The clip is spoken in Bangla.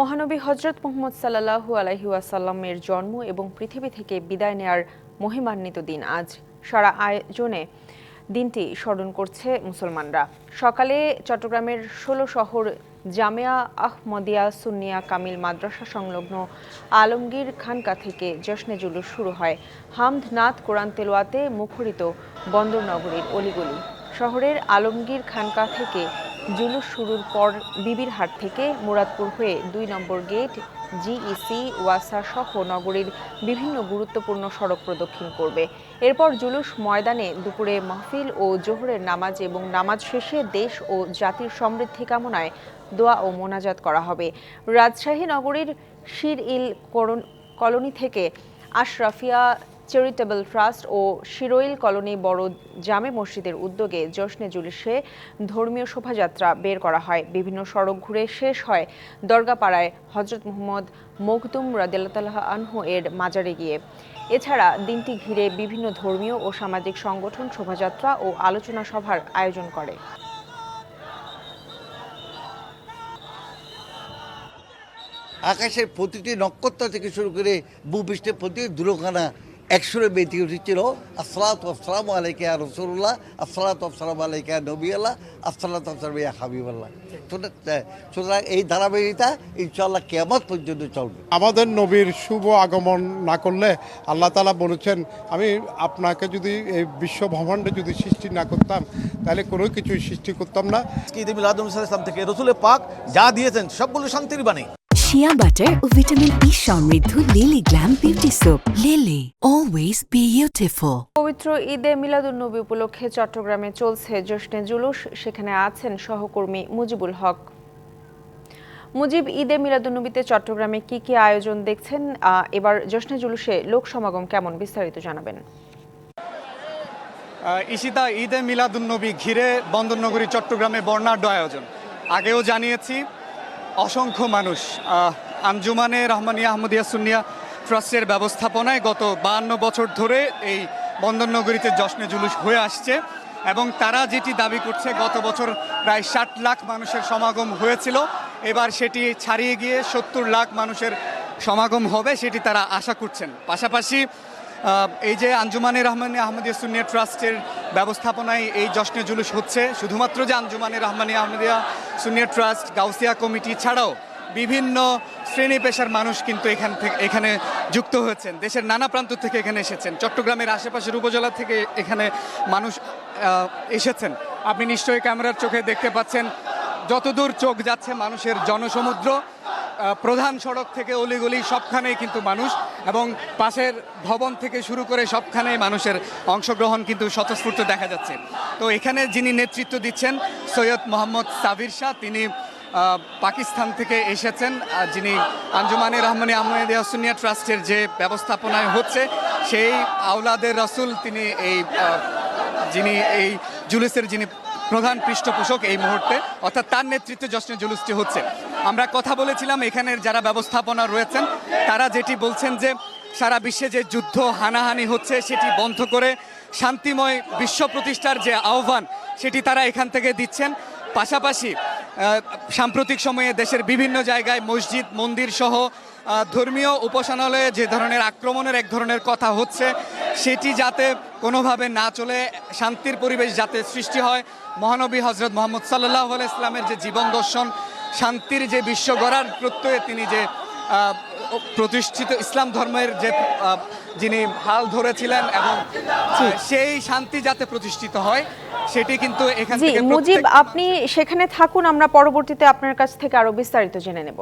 মহানবী হজরত মোহাম্মদ সাল্লাহু আলহি ওয়াসাল্লামের জন্ম এবং পৃথিবী থেকে বিদায় নেয়ার মহিমান্বিত দিন। আজ সারা আয়োজনে দিনটি স্মরণ করছে মুসলমানরা। সকালে চট্টগ্রামের ষোলো শহর জামিয়া আহমদিয়া সুন্নিয়া কামিল মাদ্রাসা সংলগ্ন আলমগীর খানকা থেকে জশ্নে জুলুস শুরু হয়। হামদ নাথ কোরআন তেলোয়াতে মুখরিত বন্দরনগরীর অলিগলি শহরের আলমগীর খানকা থেকে জুলুস শুরুর পর বিবির হাট থেকে মুরাদপুর হয়ে দুই নম্বর গেট, জিইসি, ওয়াসা সহ নগরীর বিভিন্ন গুরুত্বপূর্ণ সড়ক প্রদক্ষিণ করবে। এরপর জুলুস ময়দানে দুপুরে মাহফিল ও জোহরের নামাজ এবং নামাজ শেষে দেশ ও জাতির সমৃদ্ধি কামনায় দোয়া ও মোনাজাত করা হবে। রাজশাহী নগরীর শির ইল কলোনি থেকে আশরাফিয়া চ্যারিটেবল ট্রাস্ট ও শিরোইল কলোনি বড় জামে মসজিদের উদ্যোগে জশ্নে জুলিশে ধর্মীয় শোভাযাত্রা বের করা হয়। বিভিন্ন সড়ক ঘুরে শেষ হয় দরগাপাড়ায় হজরত মোহাম্মদ মখদুম রাদিল্লাহ আনহু এর মাজারে গিয়ে। এছাড়া দিনটি ঘিরে বিভিন্ন ধর্মীয় ও সামাজিক সংগঠন শোভাযাত্রা ও আলোচনা সভার আয়োজন করে। আকাশের প্রতিটি নক্ষত্র থেকে শুরু করে ভূপৃষ্ঠের প্রতিটি দুলখানা একসুরে বেঁধে উঠেছিল। আসসালাত আসসালাম আলাইকা রসুল্লাহ আসসালাত আসসালাম আলাইকা নবী আল্লাহ আসসালাত আসসালাম ইয়া হাবিবাল্লাহ। সুতরাং এই ধারাবাহিকতা ইনশাল্লাহ কেমন পর্যন্ত চলবে। আমাদের নবীর শুভ আগমন না করলে আল্লাহ তালা বলেছেন আমি আপনাকে যদি এই বিশ্ব ব্রহ্মাণ্ডে যদি সৃষ্টি না করতাম তাহলে কোনো কিছুই সৃষ্টি করতাম না। আজকে ঈদ মিলাদুল ইসলাম থেকে রসুলের পাক যা দিয়েছেন সবগুলো শান্তির বাণী। শিয়া বাটার ও ভিটামিন ই সমৃদ্ধ Lily glam beauty soap Lily always beautiful পবিত্র ঈদে মিলাদুন্নবী উপলক্ষে চট্টগ্রামে চলছে জশ্নে জুলুস। সেখানে আছেন সহকর্মী মুজিবুল হক। মুজিব ঈদে মিলাদুন্নবীতে চট্টগ্রামে কি কি আয়োজন দেখছেন? এবার জশ্নে জুলুসে লোক সমাগম কেমন বিস্তারিত জানাবেন। ইশিতা ঈদে মিলাদুন্নবী ঘিরে বন্দরনগরী চট্টগ্রামে বর্ণাঢ্য আয়োজন। আগেও জানিয়েছি অসংখ্য মানুষ। আঞ্জুমানে রহমানিয়া, আহমদিয়া সুনিয়া ট্রাস্টের ব্যবস্থাপনায় গত বাহান্ন বছর ধরে এই বন্দরনগরীতে জশ্নে জুলুস হয়ে আসছে এবং তারা যেটি দাবি করছে, গত বছর প্রায় ষাট লাখ মানুষের সমাগম হয়েছিল। এবার সেটি ছাড়িয়ে গিয়ে সত্তর লাখ মানুষের সমাগম হবে সেটি তারা আশা করছেন। পাশাপাশি এই যে আঞ্জুমানে রহমানী আহমদিয়া সুনিয়া ট্রাস্টের ব্যবস্থাপনায় এই জশ্নে জুলুস হচ্ছে। শুধুমাত্র যে আঞ্জুমানে রহমানি আহমদিয়া সুন্নিয়া ট্রাস্ট, গাউসিয়া কমিটি ছাড়াও বিভিন্ন শ্রেণি পেশার মানুষ কিন্তু এখান থেকে, এখানে যুক্ত হয়েছেন। দেশের নানা প্রান্ত থেকে এখানে এসেছেন। চট্টগ্রামের আশেপাশের উপজেলা থেকে এখানে মানুষ এসেছেন। আপনি নিশ্চয়ই ক্যামেরার চোখে দেখতে পাচ্ছেন, যতদূর চোখ যাচ্ছে মানুষের জনসমুদ্র প্রধান সড়ক থেকে অলিগলি সবখানেই কিন্তু মানুষ এবং পাশের ভবন থেকে শুরু করে সবখানে মানুষের অংশগ্রহণ কিন্তু স্বতঃস্ফূর্ত দেখা যাচ্ছে। তো এখানে যিনি নেতৃত্ব দিচ্ছেন, সৈয়দ মোহাম্মদ সাবির শাহ, তিনি পাকিস্তান থেকে এসেছেন। যিনি আঞ্জুমানে রহমানি আহমেদিয়া সুনিয়া ট্রাস্টের যে ব্যবস্থাপনায় হচ্ছে, সেই আওলাদের রসুল তিনি এই যিনি এই জুলুসের যিনি প্রধান পৃষ্ঠপোষক এই মুহূর্তে, অর্থাৎ তার নেতৃত্বে জশ্নে জুলুসটি হচ্ছে। আমরা কথা বলেছিলাম, এখানের যারা ব্যবস্থাপনা রয়েছেন, তারা যেটি বলছেন যে সারা বিশ্বে যে যুদ্ধ হানাহানি হচ্ছে, সেটি বন্ধ করে শান্তিময় বিশ্ব প্রতিষ্ঠার যে আহ্বান, সেটি তারা এখান থেকে দিচ্ছেন। পাশাপাশি সাম্প্রতিক সময়ে দেশের বিভিন্ন জায়গায় মসজিদ, মন্দির সহ ধর্মীয় উপাসনালয়ে যে ধরনের আক্রমণের এক ধরনের কথা হচ্ছে, সেটি যাতে কোনোভাবে না চলে, শান্তির পরিবেশ যাতে সৃষ্টি হয়, মহানবী হজরত মোহাম্মদ সাল্লাহ ইসলামের যে জীবন দর্শন, শান্তির যে বিশ্ব গড়ার প্রত্যয়ে তিনি যে প্রতিষ্ঠিত ইসলাম ধর্মের যে যিনি হাল ধরেছিলেন এবং সেই শান্তি যাতে প্রতিষ্ঠিত হয় সেটি কিন্তু এখান থেকে মুজিব আপনি সেখানে থাকুন আমরা পরবর্তীতে আপনার কাছ থেকে আরও বিস্তারিত জেনে নেব।